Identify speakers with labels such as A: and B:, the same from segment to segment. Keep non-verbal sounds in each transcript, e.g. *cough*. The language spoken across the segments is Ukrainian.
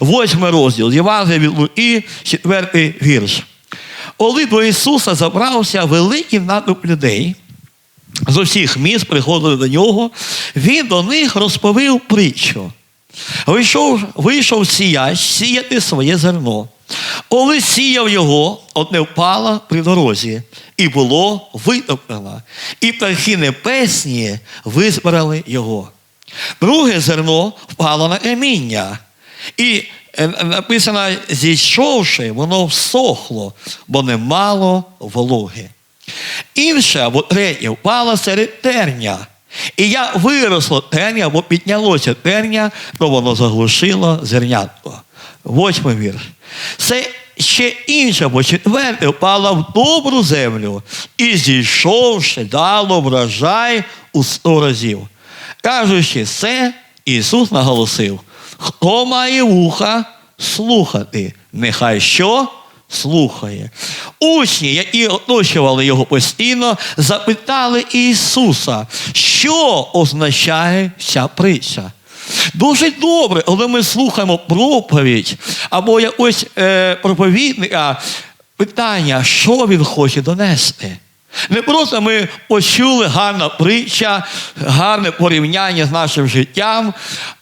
A: восьмий розділ, Євангелія від четвертий вірш. Коли до Ісуса забрався великий натовп людей, з усіх міст приходили до нього, він до них розповів притчу. Вийшов, вийшов сіяч сіяти своє зерно. Коли сіяв його, одне впало при дорозі, і було витоптано, і птахи небесні визбирали його. Друге зерно впало на каміння, і е, написано, зійшовши, воно всохло, бо не мало вологи. Інше або третє впало серед терня. І я виросло терня, або піднялося терня, то воно заглушило зернятко. Восьмий вірш. Це ще інше, або четверте, впало в добру землю і зійшовши, дало врожай у сто разів. Кажучи це, Ісус наголосив: хто має вуха слухати, нехай що слухає. Учні, які оточували його постійно, запитали Ісуса, що означає ця притча. Дуже добре, коли ми слухаємо проповідь або якось е, проповідника, питання, що він хоче донести. Не просто ми почули гарна притча, гарне порівняння з нашим життям,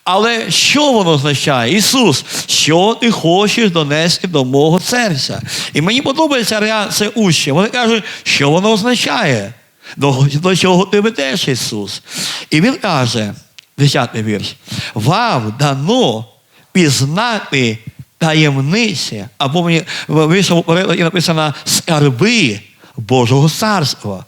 A: але що воно означає? Ісус, що ти хочеш донести до мого серця? І мені подобається реакція учнів. Вони кажуть, що воно означає, до, до чого ти ведеш, Ісус. І Він каже, 10 вірш, вам дано пізнати таємниці, або мені в іншому перекладі написано скарби Божого царства.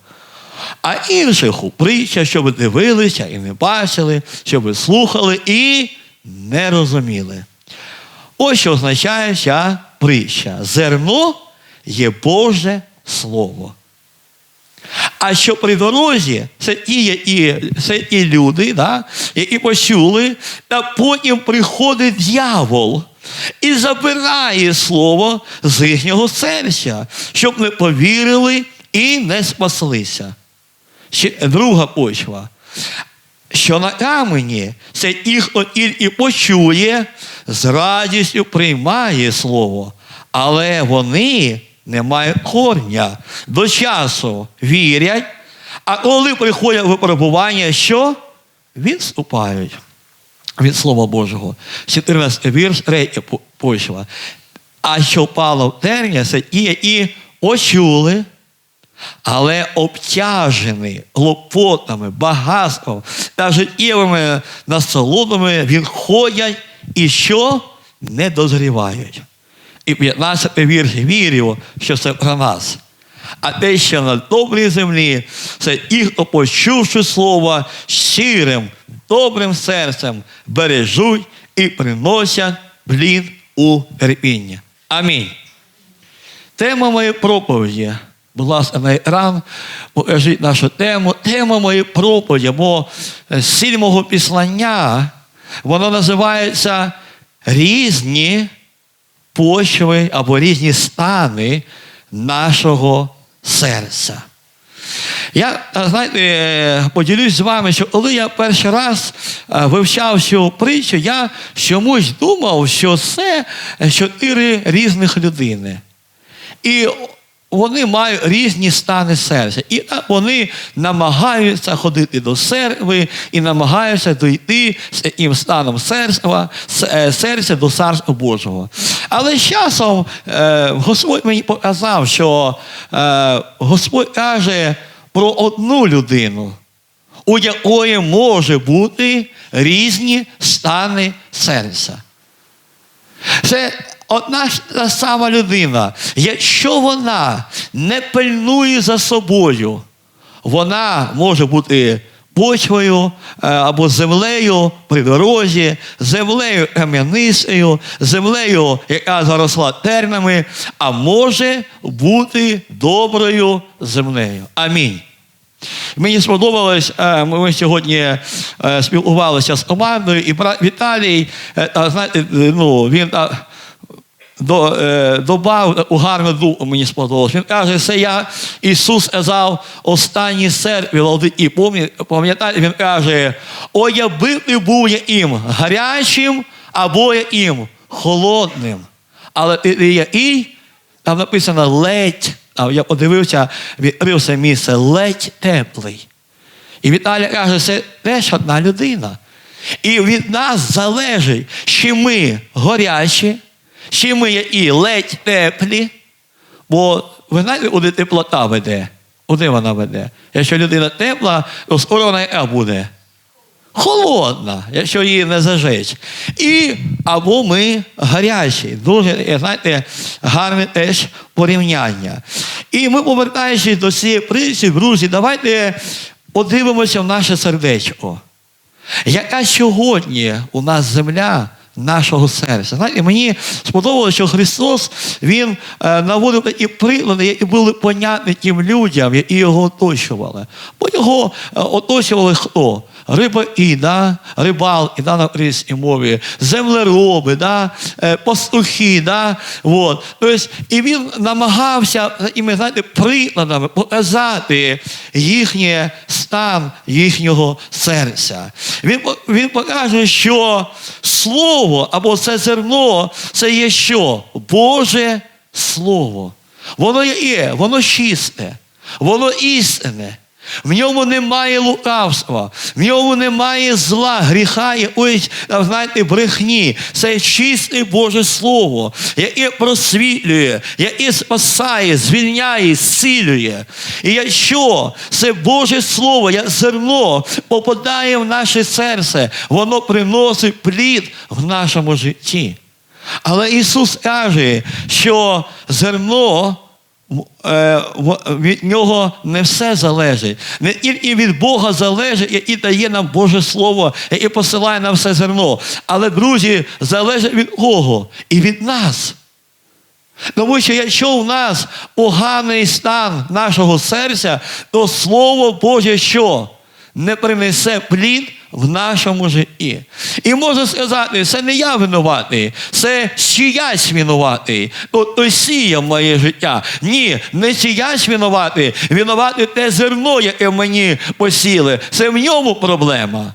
A: А інших у притча, щоб ви дивилися і не бачили, щоб ви слухали і не розуміли. Ось що означає ця притча. Зерно є Боже Слово. А що при дорозі, це ті, які, це ті люди, да, які почули, та потім приходить дьявол і забирає слово з їхнього серця, щоб не повірили і не спаслися. Друга почва. Що на камені це хто тільки почує, з радістю приймає слово, але вони не мають корня. До часу вірять, а коли приходять випробування, що? Відступають від Слова Божого. 14 вірш, 3 почва. А що впало в терня, це ті, які почули, але обтяжені клопотами, багатством та життєвими насолодами відходять і що не дозрівають. І 15 вірш вірю, що це про нас. А те, що на добрій землі, це ті, хто почувши слово щирим, добрим серцем, бережуть і приносять плід у терпіння. Амінь. Тема моєї проповіді. Будь ласка, на екран, покажіть нашу тему. Тема моєї проповіді, бо сіль мого післання, воно називається різні почви або різні стани нашого серця. Я, знаєте, поділюсь з вами, що коли я перший раз е, вивчав цю притчу, я чомусь думав, що це чотири різних людини. І вони мають різні стани серця. І вони намагаються ходити до церкви і намагаються дійти з яким станом серця, серця до Царства Божого. Але з часом е, Господь мені показав, що е, Господь каже про одну людину, у якої може бути різні стани серця. Це одна та сама людина, якщо вона не пильнує за собою, вона може бути почвою е, або землею при дорозі, землею кам'янистою, землею, яка заросла тернами, а може бути доброю землею. Амінь. Мені сподобалось, е, ми сьогодні е, спілкувалися з командою, і брат Віталій, знаєте, ну, він до, е, добав у гарну думку мені сподобалось. Він каже, це я Ісус сказав останній церкві Лаудикі. Пам'ятаєте, він каже, о, я би ти був їм гарячим або їм холодним. Але Ілія і там написано ледь, а я подивився, відкрив це місце, ледь теплий. І Віталій каже, це теж одна людина. І від нас залежить, чи ми горячі, чи ми є і ледь теплі. Бо ви знаєте, куди теплота веде? Куди вона веде? Якщо людина тепла, то скоро вона яка буде? Холодна, якщо її не зажечь. І або ми гарячі. Дуже, знаєте, гарне теж порівняння. І ми, повертаючись до цієї притчі, друзі, давайте подивимося в наше сердечко. Яка сьогодні у нас земля нашого серця? Знаєте, мені сподобалося, що Христос Він е, наводив такі приклади, які були понятні тим людям, які його оточували. Бо його е, оточували хто? Рибаки, да? рибалки да, на українській мові, землероби, да? е, пастухи. Да? Вот. Тобто, і він намагався такими, знаєте, прикладами показати їхній стан їхнього серця. Він, він покаже, що слово або це зерно це є що? Боже Слово. Воно є, воно чисте, воно істинне. В ньому немає лукавства, в ньому немає зла, гріха, там, знаєте, брехні. Це чисте Боже Слово, яке просвітлює, яке спасає, звільняє, зцілює. І якщо це Боже Слово, як зерно попадає в наше серце, воно приносить плід в нашому житті. Але Ісус каже, що зерно від нього не все залежить. Тільки від Бога залежить, який дає нам Боже Слово, який посилає нам все зерно. Але, друзі, залежить від кого? І від нас. Тому що якщо у нас поганий стан нашого серця, то Слово Боже що? Не принесе плід в нашому житті. І можна сказати, це не я винуватий, це чиясь винуватий. То, той сіяв моє життя. Ні, не чиясь винуватий, винуватий те зерно, яке мені посіли. Це в ньому проблема.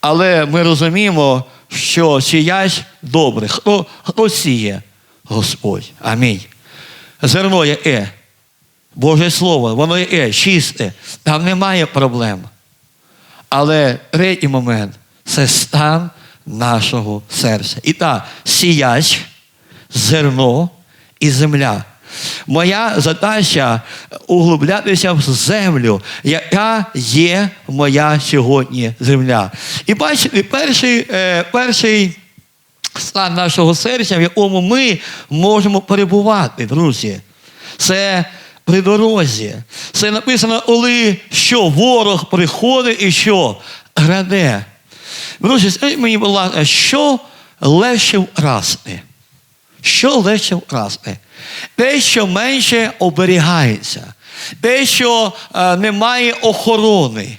A: Але ми розуміємо, що чиясь добре. Хто, хто сіє? Господь. Амінь. Зерно яке? Боже Слово, воно є чисте, там немає проблем. Але третій момент це стан нашого серця. І так, сіяч, зерно і земля. Моя задача углублятися в землю, яка є моя сьогодні земля. І бачите, перший, е, перший стан нашого серця, в якому ми можемо перебувати, друзі. Це при дорозі. Це написано, коли що ворог приходить і що граде. Друзі, скажіть мені, будь ласка, що легше вкрасти? Що легше вкрасти? Те, що менше оберігається, те, що е, немає охорони.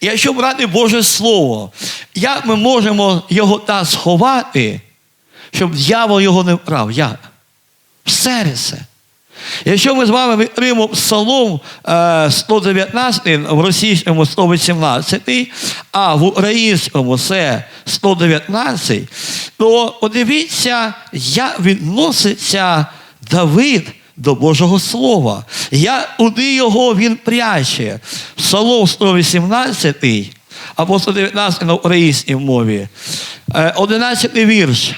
A: Якщо брати Боже Слово, як ми можемо його та сховати, щоб дьявол його не вкрав? Як? В серце. Якщо ми з вами відкриємо Псалом е, 119, в російському 118, а в українському це 119, то подивіться, як відноситься Давид до Божого Слова. Як куди його він пряче. Псалом 118 або 119 на українській мові. Е, 11 вірш.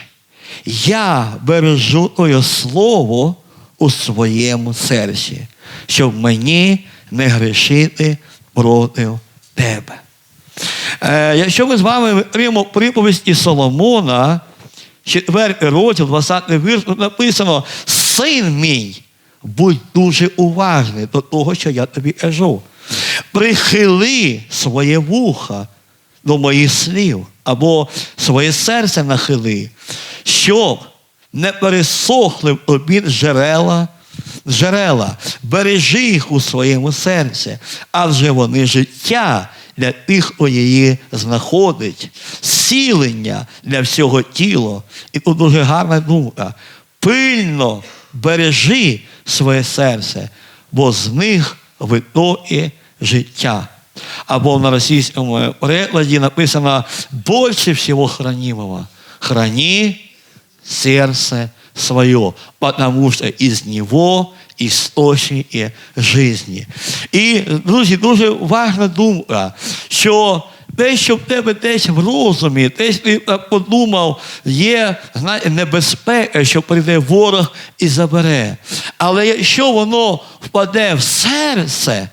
A: Я бережу Твоє слово у своєму серці, щоб мені не грішити проти тебе. Е, якщо ми з вами відкриємо приповісті Соломона, 4 розділ, 20 вірш, тут написано: Син мій, будь дуже уважний до того, що я тобі кажу. Прихили своє вуха до моїх слів, або своє серце нахили, щоб не пересохли в тобі джерела, джерела, бережи їх у своєму серці, адже вони життя для тих, хто її знаходить, зцілення для всього тіла. І тут дуже гарна думка. Пильно бережи своє серце, бо з них витоки життя. Або на російському перекладі написано більше всього хранимого. Храні сердце свое, потому что из него істочники жизни. І, друзі, дуже важна думка, що те, що в тебе десь в розумі, десь ти подумав, є небезпека, що прийде ворог і забере. Але якщо воно впаде в серце,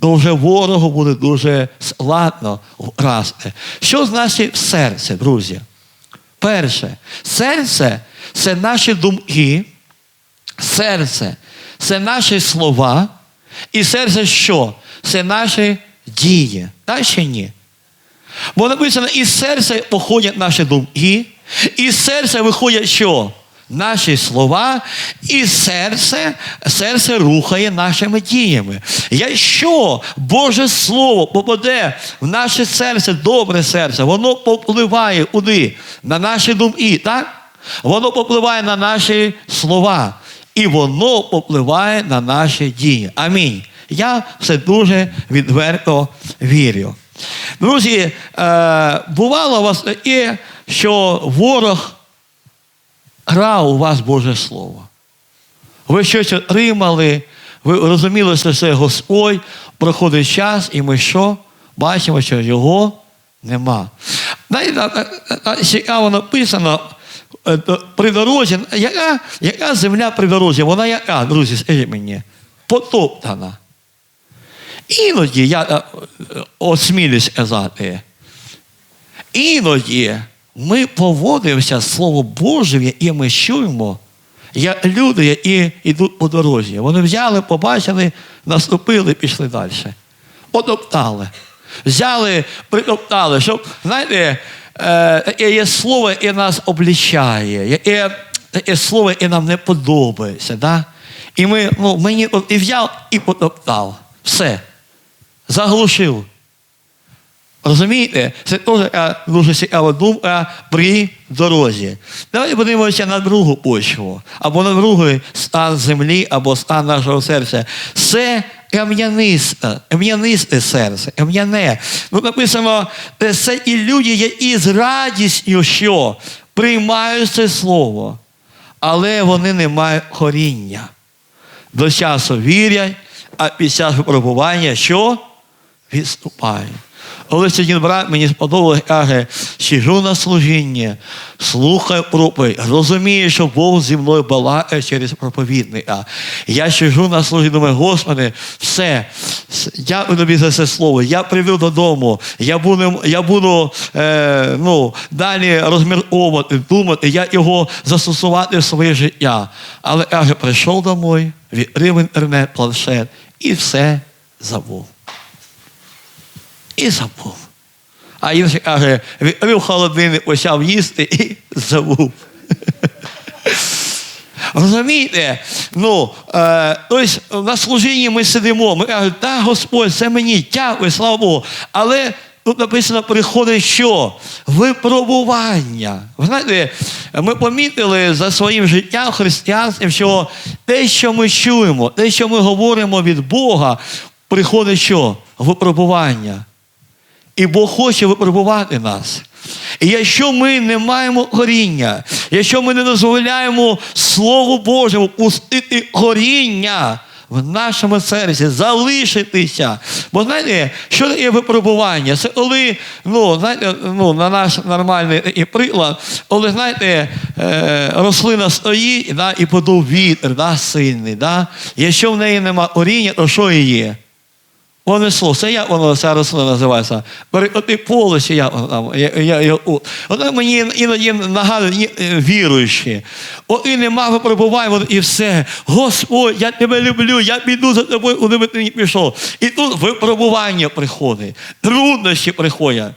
A: то вже ворогу буде дуже складно врасти. Що значить в серце, друзі? Перше, серце це наші думки, серце це наші слова, і серце що? Це наші дії. Так чи ні? Бо написано, із серця походять наші думки, із серця виходять що? Наші слова, і серце, серце рухає нашими діями. Якщо Боже Слово попаде в наше серце, добре серце, воно попливає куди? На наші думки, так? Воно попливає на наші слова. І воно попливає на наші дії. Амінь. Я все дуже відверто вірю. Друзі, е, бувало у вас таке, що ворог грав у вас Боже Слово. Ви щось отримали, ви розуміли, що це Господь, проходить час, і ми що? Бачимо, що його нема. Цікаво написано е, при дорозі, яка, яка земля при дорозі? Вона яка, друзі, скажіть мені? Потоптана. Іноді я е, осмілюсь сказати, іноді ми поводимося Слово Боже, яке ми чуємо, як люди, які йдуть по дорозі. Вони взяли, побачили, наступили, пішли далі. Потоптали. Взяли, притоптали, щоб, знаєте, е, таке є слово, яке нас облічає, яке таке слово, яке нам не подобається. Да? І ми, ну, мені от і взяв і потоптав. Все. Заглушив. Розумієте? Це теж така дуже цікава думка при дорозі. Давайте подивимося на другу почву, або на другий стан землі, або стан нашого серця. Це кам'янисте, кам'янисте серце, кам'яне. Ну, написано, це і люди, які з радістю що приймають це слово, але вони не мають коріння. До часу вірять, а час випробування що? Відступають. Коли один брат мені сподобалось, каже, сижу на служінні, слухаю проповідь, розумію, що Бог зі мною балакає через проповідника. Я сижу на служінні, думаю, Господи, все, дякую тобі за це слово. Я привів додому, я буду, я буду е, ну, далі розмірковувати, думати, як його застосувати в своє життя. Але каже, прийшов домой, відкрив інтернет, планшет і все забув. І забув. А інший каже, відкрив холодильник, почав їсти і *laughs* забув. Розумієте? Ну, е, тобто на служінні ми сидимо, ми кажемо, так, Господь, це мені, дякую, слава Богу. Але тут написано, приходить що? Випробування. Ви знаєте, ми помітили за своїм життям християнством, що те, що ми чуємо, те, що ми говоримо від Бога, приходить що? Випробування. І Бог хоче випробувати нас. І якщо ми не маємо коріння, якщо ми не дозволяємо Слову Божому пустити коріння в нашому серці, залишитися. Бо знаєте, що таке випробування? Це коли, ну, знаєте, ну, на наш нормальний приклад, коли, знаєте, е, рослина стоїть да, і подув вітер да, сильний. Да? Якщо в неї нема коріння, то що її? Понесло. Це як воно ця рослина називається? Бери, поле, чи як там. Я, я, я, мені іноді нагадує е, віруючі. О, і нема випробувань, і все. Господь, я тебе люблю, я піду за тобою, куди би ти не пішов. І тут випробування приходить, труднощі приходять.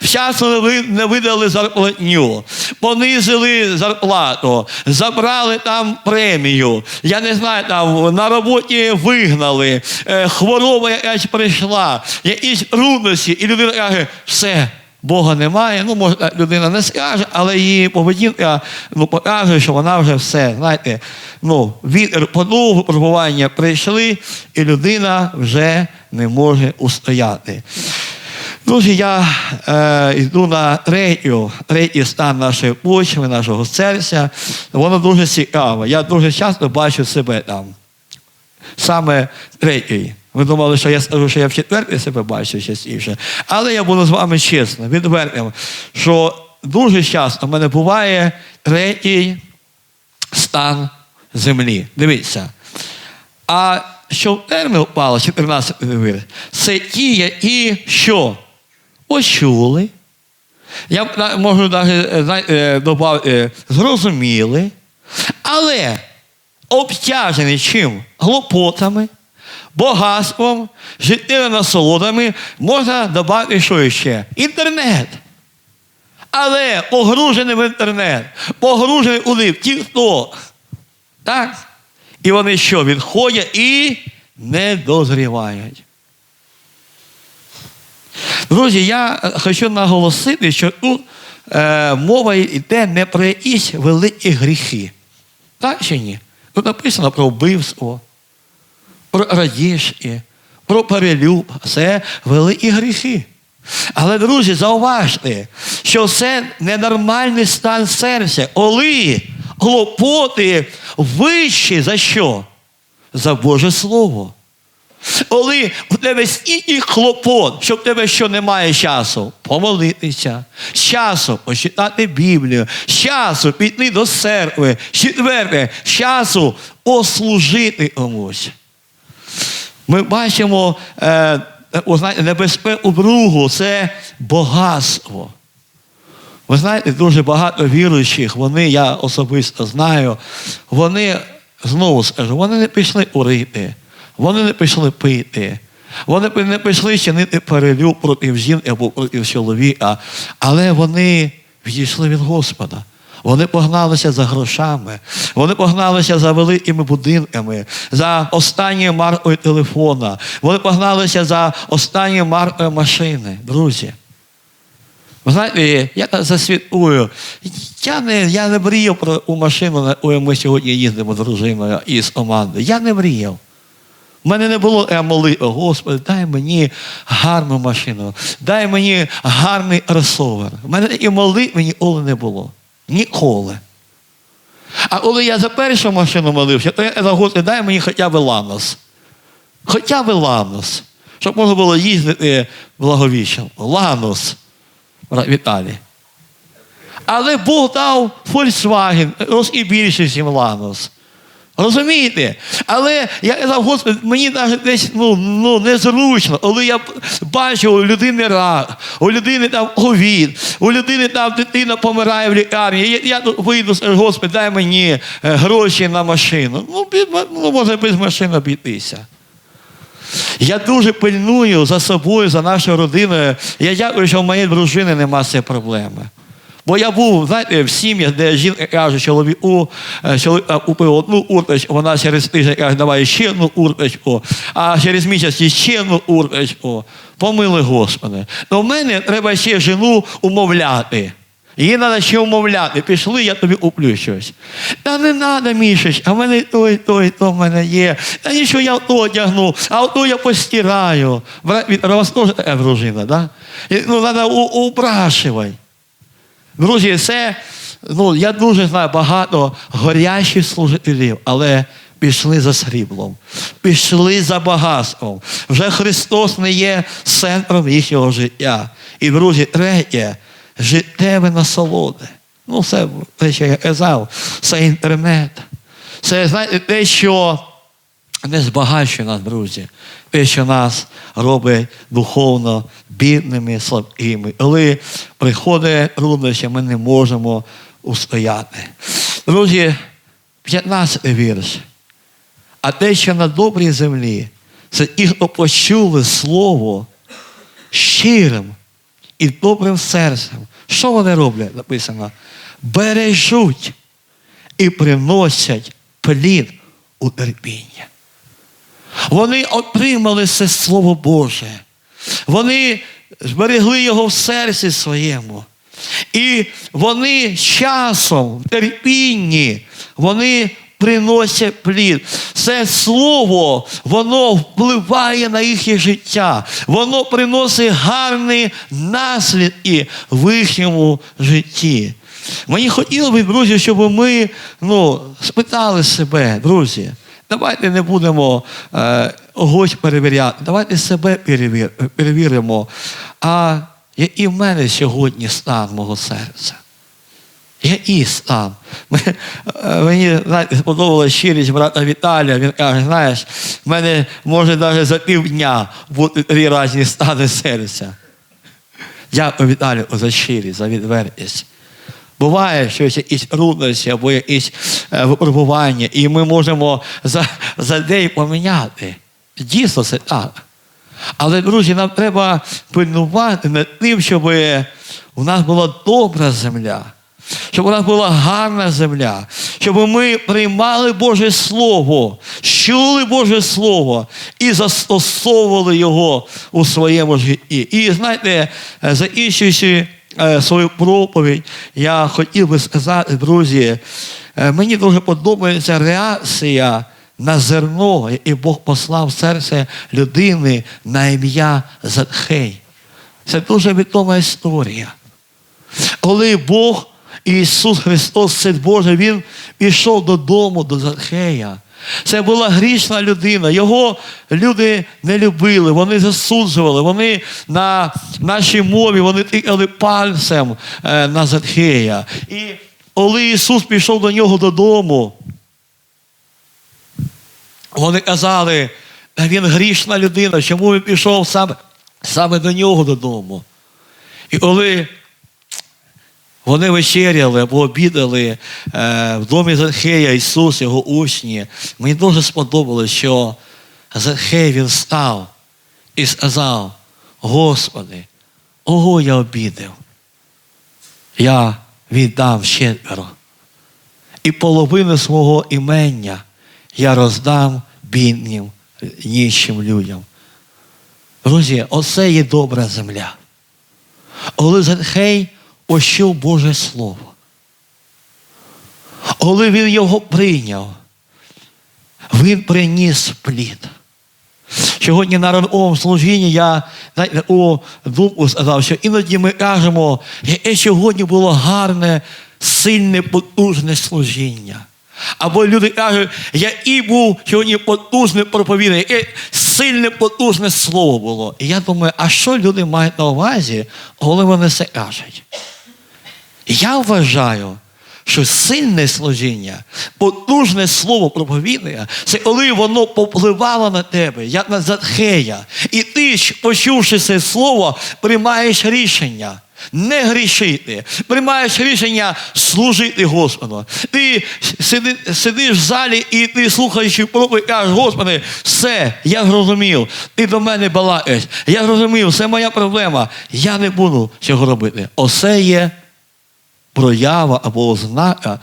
A: Вчасно не видали зарплатню, понизили зарплату, забрали там премію. Я не знаю, там на роботі вигнали, е, хвороба якась прийшла, якісь трудності, і людина каже, все. Бога немає, ну може людина не скаже, але її поведінка ну, покаже, що вона вже все. Знаєте, ну, вітер подув, випробування прийшли, і людина вже не може устояти. Друзі, я е, йду на третю, третій стан нашої почви, нашого серця. Воно дуже цікаве. Я дуже часто бачу себе там. Саме третій. Ви думали, що я скажу, що я в четвертий себе бачу частіше. Але я буду з вами чесно, відвертим, що дуже часто в мене буває третій стан землі. Дивіться. А що термін впало, 14 вір, це ті, які що? Почули. Я можу навіть додати, зрозуміли, але обтяжені чим? Глупотами, багатством, життєвими насолодами, можна додати що ще? Інтернет. Але погружений в інтернет, погружений у них ті, хто. Так? І вони що? Відходять і не дозрівають. Друзі, я е, хочу наголосити, що тут е, мова йде не про якісь великі гріхи. Так чи ні? Тут написано про вбивство, про радіжки, про перелюб. Це великі гріхи. Але, друзі, зауважте, що це ненормальний стан серця, коли клопоти вищі за що? За Боже Слово. Коли в тебе стільки хлопот, що в тебе що немає часу помолитися, з часу почитати Біблію, з часу піти до церкви, четверте, з часу послужити комусь. Ми бачимо е, знаєте, небезпеку другу це багатство. Ви знаєте, дуже багато віруючих, вони, я особисто знаю, вони, знову скажу, вони не пішли курити, вони не пішли пити, вони не пішли чинити перелюб проти жінки або проти чоловіка, але вони відійшли від Господа. Вони погналися за грошами, вони погналися за великими будинками, за останньою маркою телефона, вони погналися за останньою маркою машини, друзі. Ви знаєте, я засвідкую. Я не, я не мріяв про ту машину, на якою ми сьогодні їздимо з дружиною і з командою. Я не мріяв. У мене не було я молитви, Господи, дай мені гарну машину, дай мені гарний ресовер. У мене і молитви ніколи не було. Ніколи. А коли я за першу машину молився, то я казав, Господи, дай мені хоча б ланос. Хоча б ланос. Щоб можна було їздити благовіщем. Ланос. Віталій. Але Бог дав Volkswagen, ось і більше, ніж Ланос. Розумієте? Але я казав, Господи, мені навіть десь ну, ну, незручно, коли я бачу у людини рак, у людини там ковід, у людини там дитина помирає в лікарні. Я, я вийду, Господи, дай мені е, гроші на машину. Ну, бі- ну може без машини обійтися. Я дуже пильную за собою, за нашою родиною. Я дякую, що в моєї дружини нема цієї проблеми. Бо я був, знаєте, в сім'ях, де жінка каже, чоловіку, е, чоловік е, купив одну урточку, вона через тиждень каже, давай ще одну урточку, а через місяць ще одну урточку. Помили Господи. То в мене треба ще жену умовляти. Її треба ще умовляти. Пішли, я тобі куплю щось. Та не треба, Мішич, а в мене той, той, то в мене є. Та нічого я то одягну, а то я постираю. Брат, від- у вас теж така дружина, да? Ну, треба упрашивай. Друзі, це, ну, я дуже знаю багато горящих служителів, але пішли за сріблом, пішли за багатством. Вже Христос не є центром їхнього життя. І, друзі, третє, життєве насолоди. Ну, це те, що я казав, це інтернет. Це, знаєте, те, що не збагачує нас, друзі, те, що нас робить духовно бідними, слабкими. Коли приходить труднощі, ми не можемо устояти. Друзі, 15 вірш. А те, що на добрій землі, це ті, хто почули слово щирим і добрим серцем. Що вони роблять? Написано. Бережуть і приносять плід у терпіння. Вони отримали це Слово Боже. Вони зберегли його в серці своєму. І вони часом, в терпінні, вони приносять плід. Це слово, воно впливає на їхнє життя. Воно приносить гарні наслідки в їхньому житті. Мені хотілося б, друзі, щоб ми ну, спитали себе, друзі. Давайте не будемо е, когось перевіряти. Давайте себе перевір, перевіримо. А який в мене сьогодні стан мого серця? Який стан? Ми- е, Мені сподобалася щирість брата Віталія. Він каже, знаєш, в мене може навіть за півдня бути три різні стани серця. Дякую Віталію за щирість, за відвертість. Буває, що якісь трудності або якісь е, випробування, і ми можемо за, за день поміняти. Дійсно, це так. Але, друзі, нам треба пильнувати над тим, щоб у нас була добра земля, щоб у нас була гарна земля, щоб ми приймали Боже Слово, чули Боже Слово і застосовували його у своєму житті. І знаєте, закінчуючи е, свою проповідь, я хотів би сказати, друзі, е, мені дуже подобається реакція на зерно, яке Бог послав в серце людини на ім'я Затхей. Це дуже відома історія. Коли Бог Ісус Христос, Син Божий, Він пішов додому до Захея. Це була грішна людина. Його люди не любили, вони засуджували, вони на нашій мові вони тикали пальцем е, на Захея. І коли Ісус пішов до нього додому, вони казали, він грішна людина, чому він пішов саме, саме до нього додому? І коли вони вечеряли або обідали е, в домі Захея Ісус, його учні, мені дуже сподобалось, що Захей він став і сказав, Господи, ого я обідав, я віддам щедро. І половину свого імення я роздам бідним, ніщим людям. Друзі, оце є добра земля. Коли Захей ощув Боже Слово. Коли він його прийняв, він приніс плід. Сьогодні на ранковому служінні я у думку сказав, що іноді ми кажемо, яке сьогодні було гарне, сильне, потужне служіння. Або люди кажуть, який був сьогодні потужний проповідник, яке сильне, потужне слово було. І я думаю, а що люди мають на увазі, коли вони це кажуть? Я вважаю, що сильне служіння, потужне слово проповідника, це коли воно попливало на тебе, як на Затхея. І ти, почувши це слово, приймаєш рішення. Не грішити, приймаєш рішення служити Господу. Ти сиди, сидиш в залі і ти слухаючи проповідь, кажеш, Господи, все, я зрозумів, ти до мене балакаєш, я зрозумів, це моя проблема. Я не буду цього робити. Оце є проява або ознака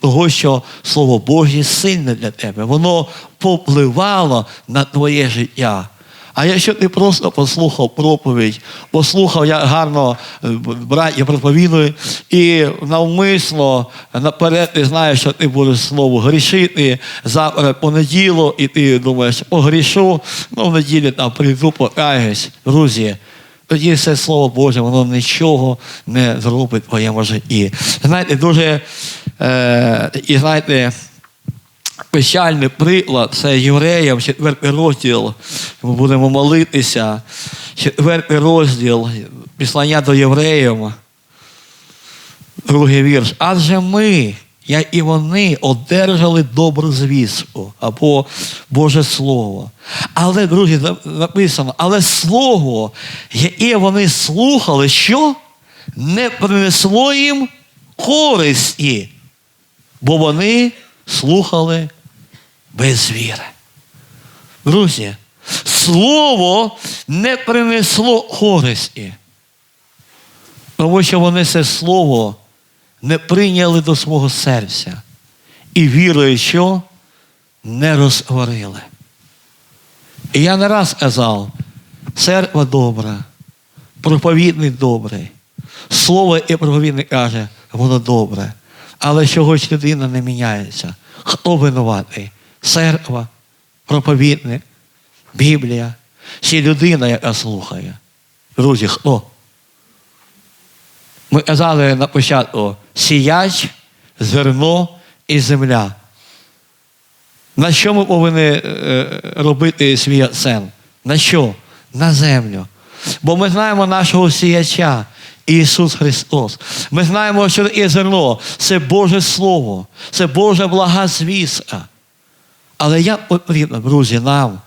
A: того, що Слово Боже сильне для тебе. Воно попливало на твоє життя. А якщо ти просто послухав проповідь, послухав, як гарно е, браття проповідують, і навмисно наперед ти знаєш, що ти будеш слово грішити завтра понеділок, і ти думаєш, погрішу, ну в неділю там прийду, покаюсь. Друзі, тоді все Слово Боже, воно нічого не зробить в твоєму житті. Знаєте, дуже е, і знаєте, печальний приклад це євреям, четвертий розділ. Ми будемо молитися. Четвертий розділ післання до євреїв. Другий вірш. Адже ми, як і вони, одержали добру звістку або Боже Слово. Але, друзі, написано, але слово, яке вони слухали, що не принесло їм користі, бо вони слухали без віри. Друзі, слово не принесло користі, тому що вони це слово не прийняли до свого серця і вірою, що не розговорили. І я не раз казав, церква добра, проповідник добрий. Слово і проповідник каже, воно добре. але чогось людина не міняється. Хто винуватий? Церква, проповідник, Біблія, чи людина, яка слухає. Друзі, хто? Ми казали на початку сіяч, зерно і земля. На що ми повинні е, робити свій акцент? На що? На землю. Бо ми знаємо нашого сіяча, Ісус Христос. Ми знаємо, що є зерно це Боже Слово, це Божа блага звістка. Але як потрібно, друзі, нам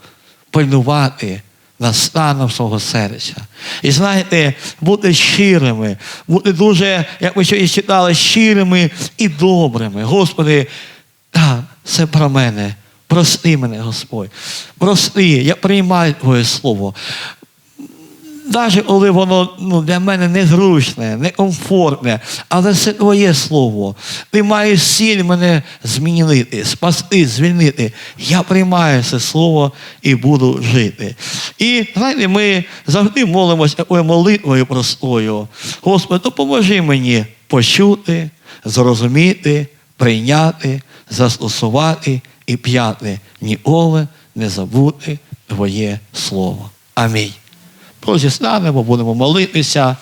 A: пильнувати над станом свого серця. І знаєте, бути щирими, бути дуже, як ми ще і читали, щирими і добрими. Господи, так, це про мене. Прости мене, Господь. Прости, я приймаю Твоє Слово. Навіть коли воно ну, для мене незручне, некомфортне, але це твоє слово. Ти маєш сіль мене змінити, спасти, звільнити. Я приймаю це слово і буду жити. І знаєте, ми завжди молимося такою молитвою простою. Господи, допоможи мені почути, зрозуміти, прийняти, застосувати і п'яти. Ніколи не забути Твоє Слово. Амінь. Друзі, станемо, будемо молитися.